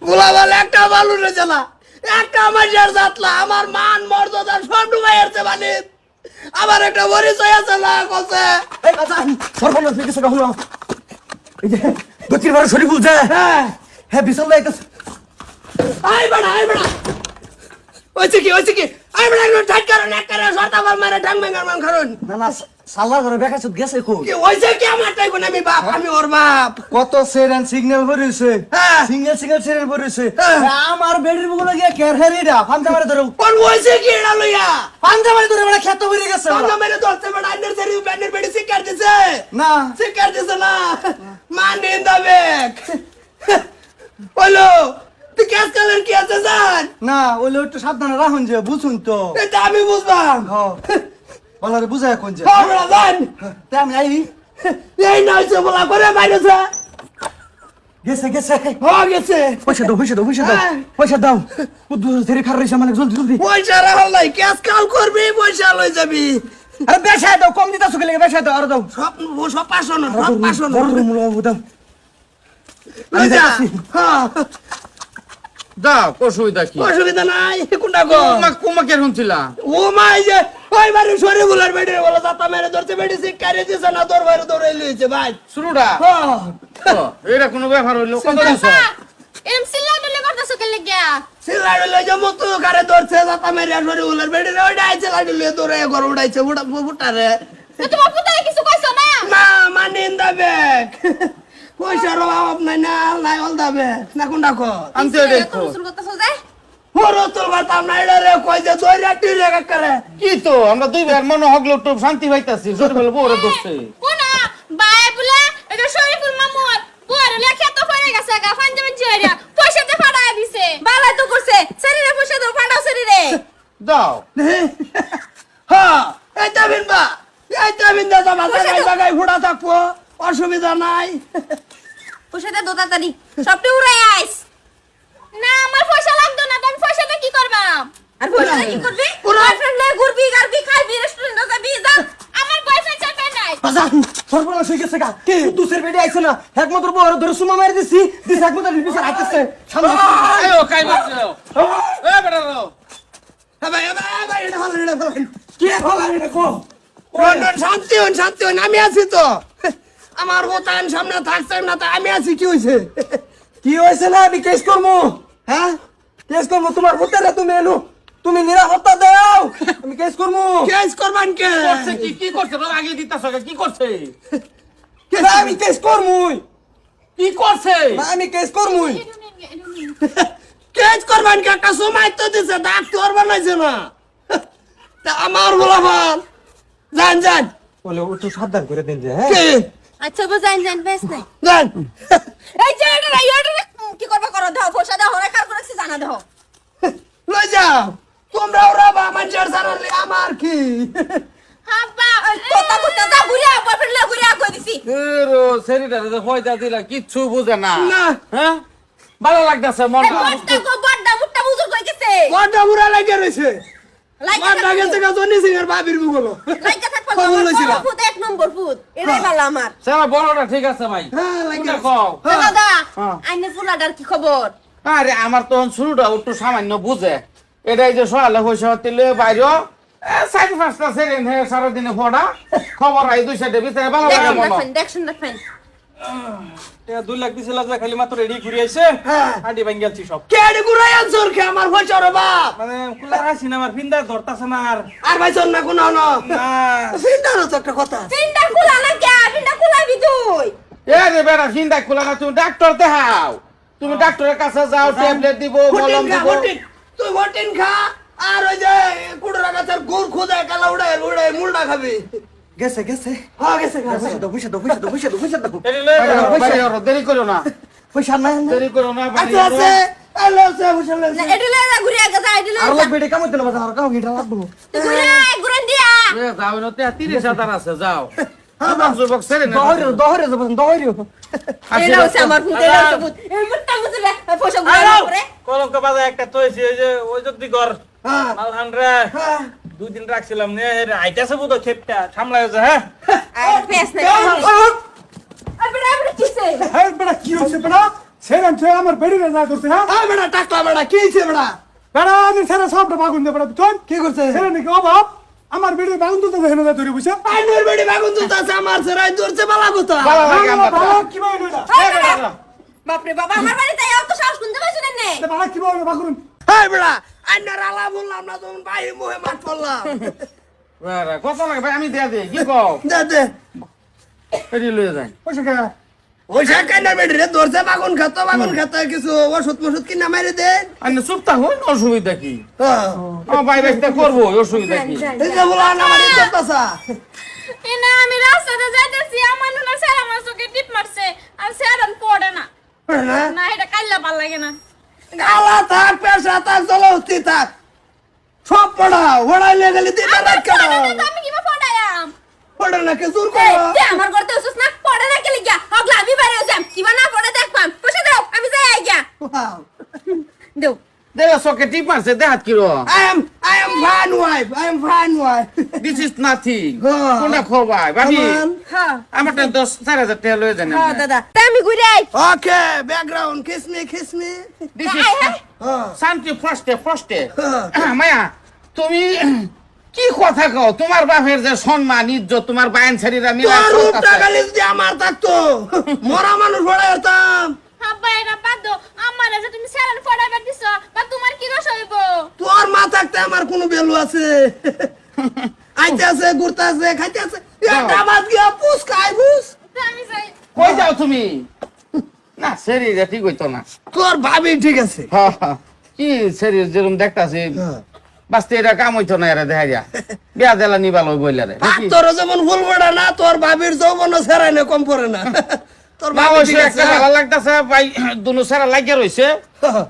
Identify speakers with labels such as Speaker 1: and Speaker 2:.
Speaker 1: বলা একটা বালু রে জ্বালা একটা মাসের যাতলা আমার মান মর্যাদা সব ডুবাই আসছে মানে আমার একটা পরিচয় আছে না কসে
Speaker 2: এই বাজা সর্বনাশ হয়ে গেছে কখনো এই যে দক্ষিণ ভারত শরীফ বলছে
Speaker 1: হ্যাঁ।
Speaker 2: হ্যাঁ বিশাল লাইতেছে
Speaker 1: আই বেড়া আই বেড়া। ওইছে কি ওইছে কি? আই বেড়া একটু ঠাট কারণ এক কারণ সরতা বল মারে ঢাং ভেঙ্গার মান কারণ
Speaker 2: না না সাল্লার ঘরে বেকার গেছে কো
Speaker 1: কি ওইছে কি আমার তাই টাইপ আমি বাপ আমি ওর বাপ।
Speaker 2: কত সেরেন সিগন্যাল ভরেছে
Speaker 1: হ্যাঁ।
Speaker 2: সিঙ্গেল সিঙ্গেল সেরেন ভরেছে
Speaker 1: হ্যাঁ।
Speaker 2: আমার বেডির বুকুলে গিয়ে কের হেরিডা ফান্জা মারে ধরে।
Speaker 1: কোন ওইছে কি এটা লইয়া?
Speaker 2: ফান্জা মারে ধরে বেড়া খেতে ভরে গেছে
Speaker 1: কোন
Speaker 2: বেড়া।
Speaker 1: মেরে দলতে বেড়া আন্ডার সেরি ব্যান্ডের বেড়ি শিকার দিছে।
Speaker 2: না।
Speaker 1: শিকার দিছে না। মান ইন দা ব্যাগ বলো তুই ক্যাশ কালার কি আছে জান?
Speaker 2: না ওইলে একটু সাবধানে রাখুন যে বুঝুন তো।
Speaker 1: এটা আমি বুঝলাম।
Speaker 2: বলারে বুঝায় কোন যে।
Speaker 1: খবর জান!
Speaker 2: তা আমি আই।
Speaker 1: এই নয়ছে বলা করে বাইরেছে
Speaker 2: গেছে গেছে।
Speaker 1: হয়ে গেছে।
Speaker 2: পয়সা দাও পয়সা দাও পয়সা দাও
Speaker 1: হ্যাঁ।
Speaker 2: পয়সা দাও। ও দূর থেকে খার রইছে মানে জলদি জলদি।
Speaker 1: পয়সা রাখল নাই ক্যাশ কাল করবি পয়সা লই যাবি।
Speaker 2: আরে বেশা দাও কম দিতা সুকে লেগে বেশা দাও আর দাও।
Speaker 1: সব সব পাঁচশো না সব পাঁচশো না
Speaker 2: দাও
Speaker 1: লই যা
Speaker 2: যাচ্ছি।
Speaker 1: হ্যাঁ।
Speaker 3: দাও অসুবিধা কি?
Speaker 1: অসুবিধা নাই কোনটা গো।
Speaker 3: কুমা কুমাকে শুনছিলা?
Speaker 1: ও মাই যে ওই বাড়ি সরে বলার বেডে বলে দাতা মেরে ধরতে বেডে শিকারে দিছে না তোর বাইরে দৌড়ে লইছে ভাই।
Speaker 3: শুরুটা ও, এটা কোনো ব্যাপার হইল কত দিছ
Speaker 4: এরম সিল্লা ডলে করতেছো কে লাগিয়া
Speaker 1: সিলাড়ি লই যে মতো কারে ধরছে দাতা মেরে সরে বলার বেডে ওইটা আইছে লাড়ি লইয়ে দৌড়ে ঘর উড়াইছে উড়া ফুটারে
Speaker 4: তো তোমার পুতারে কিছু কইছো না?
Speaker 1: না মানে ইন দা ব্যাগ পয়সার অভাব নাই না নাই অল দা ব্যাগ না কোনটা কো
Speaker 3: আমি তো দেখো। কি তো আমরা দুই ভাইয়ের মনে হগলো শান্তি পাইতাছি। জোরে বলে বউরে দোষে
Speaker 4: কোনা বাই বলে এটা শরীফুল মামুর বুয়ার লেখা তো পড়ে গেছে গা পাঞ্জাবি জিয়ারিয়া পয়সা দে ফাড়ায় দিছে। বালাই তো করছে শরীরে পয়সা দাও ফাড়াও শরীরে।
Speaker 3: দাও
Speaker 1: হ্যাঁ এইটা বিনবা এইটা বিন্দা যাবা
Speaker 4: পয়সা
Speaker 1: জায়গায়
Speaker 4: দাও।
Speaker 1: জায়গায় ফুটা থাকব অসুবিধা নাই।
Speaker 4: পয়সা দে তাড়াতাড়ি। সবটা উড়াই আইস। না আমার পয়সা লাগতো না তুমি দিয়ে কি করবা আর দিয়ে কি করবি?
Speaker 1: পুরো-
Speaker 4: বয়ফ্রেন্ড লয়ে ঘুরবি গারবি খাইবি রেস্টুরেন্টে যাবি যা। আমার বয়ফ্রেন্ড চাপে নাই।
Speaker 2: বাজান সর্বনাশ হয়ে গেছে গা। কে? দুসের বেডে আইছে না। একমাত্র বড় ধরে সুমা মারি দিছি। দিস একমাত্র বিছার আইতেছে। সামনে
Speaker 3: আয়ো! কাই বাচ্চা এ বেটা রো
Speaker 1: হ্যাঁ ভাই, ভাই, ভাই, এটা ভালো, এটা ভালো।
Speaker 2: কে? হলা এটা কো
Speaker 1: শান্তি হন শান্তি হন আমি আছি তো। আমার বোতান সামনে থাকছে না তো আমি আছি কি হয়েছে?
Speaker 2: কি হয়েছে না আমি কেস করব? হ্যাঁ? কেস করব? তোমার হোটেলে তুমি এলো। তুমি নিরাপত্তা দাও। আমি কেস করব।
Speaker 1: কেস করবান কে?
Speaker 3: করছে? কি কি করছে? তোর আগে দিতাছ কি? করছে?
Speaker 2: না, আমি কেস করবুই
Speaker 3: কি করছে?
Speaker 2: না, আমি কেস করবুই
Speaker 1: কেস করবান কে? একটা সময় তো দিছে ডাক্তার বানাইছে না। তা আমার বলা ভালো। যান যান।
Speaker 2: বলে একটু সাবধান করে দিন যে হ্যাঁ?
Speaker 4: আচ্ছা বাজান জান বেশ নাই।
Speaker 1: যান।
Speaker 4: এই যে এটা কি করবা করো দাও পয়সা দাও হরে কার করেছি জানা দাও।
Speaker 1: লই যাও। তোমরা ওরা বা জানালে আমার কি?
Speaker 4: তোতা যা কই দিছি।
Speaker 3: এরো শরীরটা যে হয়তা দিলা কিচ্ছু বুঝে না। হ্যাঁ? ভালো লাগতেছে মনটা
Speaker 4: বড়টা গো বড়টা মুটটা কই গেছে
Speaker 1: বড়টা বুড়া লাগে রয়েছে
Speaker 4: লাইকা
Speaker 1: বড়টা গেছে গা জনি সিং এর বাবির বুগলো
Speaker 4: লাইকা থাকবা
Speaker 1: খবর লইছিলাম।
Speaker 4: ফুট এক নম্বর ফুট। এটাই ভালো আমার।
Speaker 3: সারা বড়টা ঠিক আছে ভাই।
Speaker 1: হ্যাঁ
Speaker 3: কও।
Speaker 1: হ্যাঁ।
Speaker 4: দাদা
Speaker 3: হ্যাঁ।
Speaker 4: আইনে ফুলাডার কি খবর?
Speaker 3: আরে আমার তখন শুরুটা একটু সামান্য বুঝে। এটাই যে সকালে পয়সা দিলে বাইরে চারি পাঁচটা সেকেন্ড হয়ে সারাদিনে ফোড়া। খবর আই দুই সাইডে ভিতরে ভালো লাগে মনে
Speaker 4: দেখুন রাখেন
Speaker 2: দুই লাখ দিছিল যে খালি মাত্র রেডি করে আইছে।
Speaker 1: হ্যাঁ।
Speaker 2: হাঁটি ভাঙ্গি সব।
Speaker 1: কেডি আনছর কে? আমার বছর বাপ
Speaker 2: মানে কুলার আসি না আমার ফিন্দা ধরতাছে না আর।
Speaker 1: আর ভাই শোন না কোনো না।
Speaker 2: না
Speaker 1: তো একটা কথা।
Speaker 4: কুলা না কে? কুলাবি তুই।
Speaker 3: এ রে বেড়া চিন্তা খোলা না তুমি ডাক্তার দেখাও তুমি ডাক্তারের কাছে যাও ট্যাবলেট দিব মলম
Speaker 1: খা
Speaker 3: দিব।
Speaker 1: তুই হটিন খা। আর ওই যে কুড়া গাছের গুড় খুদায় কালা উড়ায় উড়ায় মুলটা খাবি।
Speaker 2: গেছে গেছে।
Speaker 1: হ্যাঁ গেছে
Speaker 2: পয়সা দাও পয়সা দাও পয়সা দাও পয়সা দাও পয়সা দাও।
Speaker 3: বাইরে ওরো, দেরি করো না।
Speaker 2: পয়সা না
Speaker 3: দেরি করো না
Speaker 1: আচ্ছা আছে
Speaker 3: ওরো।
Speaker 1: আলো আছে বুঝলে
Speaker 4: না এডি লয়ে ঘুরিয়া গেছে এডি
Speaker 2: আর
Speaker 4: লয়ে
Speaker 2: লাগবে কাম না বাজার আর কাম গিটা লাগবো।
Speaker 4: ঘুরিয়া ঘুরান দিয়া।
Speaker 3: এ, যাও তিরিশ হাজার আছে যাও। না।
Speaker 4: পয়সা
Speaker 5: বাজার একটা তৈছি ওই যে ওই যদি ঘর।
Speaker 1: হ্যাঁ।
Speaker 5: মালহান রে।
Speaker 1: হ্যাঁ।
Speaker 5: দুই দিন রাখছিলাম নে আইতাছে বুধ খেপটা সামলাই আছে হ্যাঁ?
Speaker 4: আর পেছ আর বেড়া বেড়া
Speaker 2: হ্যাঁ কি হইছে বেটা?
Speaker 6: সেরাম সে আমার বেড়িয়ে যা করছে হ্যাঁ?
Speaker 1: হ্যাঁ টাকলা কি হয়েছে বেটা?
Speaker 6: বেড়া আমি সেরা সবটা বাগুন বেড়া
Speaker 1: কি করছে?
Speaker 6: সেরা নাকি অভাব। আমার বেড়িয়ে বাগুন তুলতে দেখে না ধরে বুঝছ
Speaker 1: আইনের বেড়ি বাগুন আমার বালা কথা?
Speaker 6: কি বলে এটা?
Speaker 4: বাপরে বাবা আমার বাড়িতে এত সাহস শুনতে পাইছো না নে
Speaker 6: বাবা কি বলে বাগুন?
Speaker 1: হ্যাঁ বেটা আইনার আলা বললাম না তখন ভাই মুহে মাঠ পড়লাম
Speaker 3: বেটা, কত লাগে ভাই আমি দেয়া দিই কি কও?
Speaker 1: দে দে।
Speaker 3: এটি লয়ে যাই।
Speaker 6: পয়সা কে?
Speaker 1: ওই সে বেড়ি রে? ধরছে বাগুন খাত বাগুন খাত কিছু ওষুধ মষুধ কিনা মারি দেন
Speaker 3: আমি চুপ থাকো অসুবিধা কি?
Speaker 1: হ্যাঁ।
Speaker 3: ভাই ব্যস্ত করব অসুবিধা কি?
Speaker 1: এই যে বলা না আমার ইজ্জতটা
Speaker 4: এনা আমি রাস্তাতে যাইতেছি আমার নুনা স্যার আমার চোখে টিপ মারছে আর স্যার আর পড়ে না? না এটা কাইল্লা ভালো লাগে না।
Speaker 1: গালা থাক পেশা থাক জলহস্তি থাক। সব পড়া ওড়াইলে গেলে দিন রাত
Speaker 4: তো আমি কিবা পড়ায়াম?
Speaker 1: পড়ে না কে জোর করো।
Speaker 4: তুই আমার ঘরতে ওসুস না? পড়ে না কে লিগা? হগলা আমি বাইরে যাম কিবা না পড়ে দেখবাম পয়সা দাও আমি যাই আইগা। দেও।
Speaker 3: দেখ চকে টিপ মারছে দেখাত কি রো
Speaker 1: I am I am fine wife. I am fine wife.
Speaker 3: This is nothing. কোনটা
Speaker 1: on.
Speaker 4: হ্যাঁ
Speaker 3: আমার তো দশ চার হাজার টাকা লয়ে যান
Speaker 4: হ্যাঁ দাদা। তাই আমি ঘুরে আই.
Speaker 3: শান্তি ফার্স্টে ফার্স্টে
Speaker 1: হ্যাঁ।
Speaker 3: মায়া তুমি কি কথা কও? তোমার বাপের যে সম্মান ইজ্জত বায়ন ছাড়িরা
Speaker 1: রূপটা যদি আমার থাকতো মরা মানুষ তোর মা থাকতে আমার কোনো ভ্যালু আছে? আইতে আছে ঘুরতে আছে খাইতে আছে একটা বাদ গিয়া পুষ খাই পুষ
Speaker 4: তা আমি যাই
Speaker 3: কই যাও তুমি? না শরীর ঠিক হইতো না।
Speaker 1: তোর ভাবি ঠিক আছে।
Speaker 3: হ্যাঁ, হ্যাঁ। কি শরীর যেরকম দেখতাছি
Speaker 1: হ্যাঁ।
Speaker 3: বাস্তে এটা কাম হইতো না এরা দেখা যা বিয়া দেলা নিবাল ওই বইলা রে
Speaker 1: আর তোর যেমন ফুল বড়া না তোর ভাবির যৌবন সেরাই না কম পড়ে না। তোর ভাবি ঠিক আছে।
Speaker 3: ভালো লাগতাছে ভাই দুনো সেরা লাগিয়া রইছে।
Speaker 1: হ্যাঁ।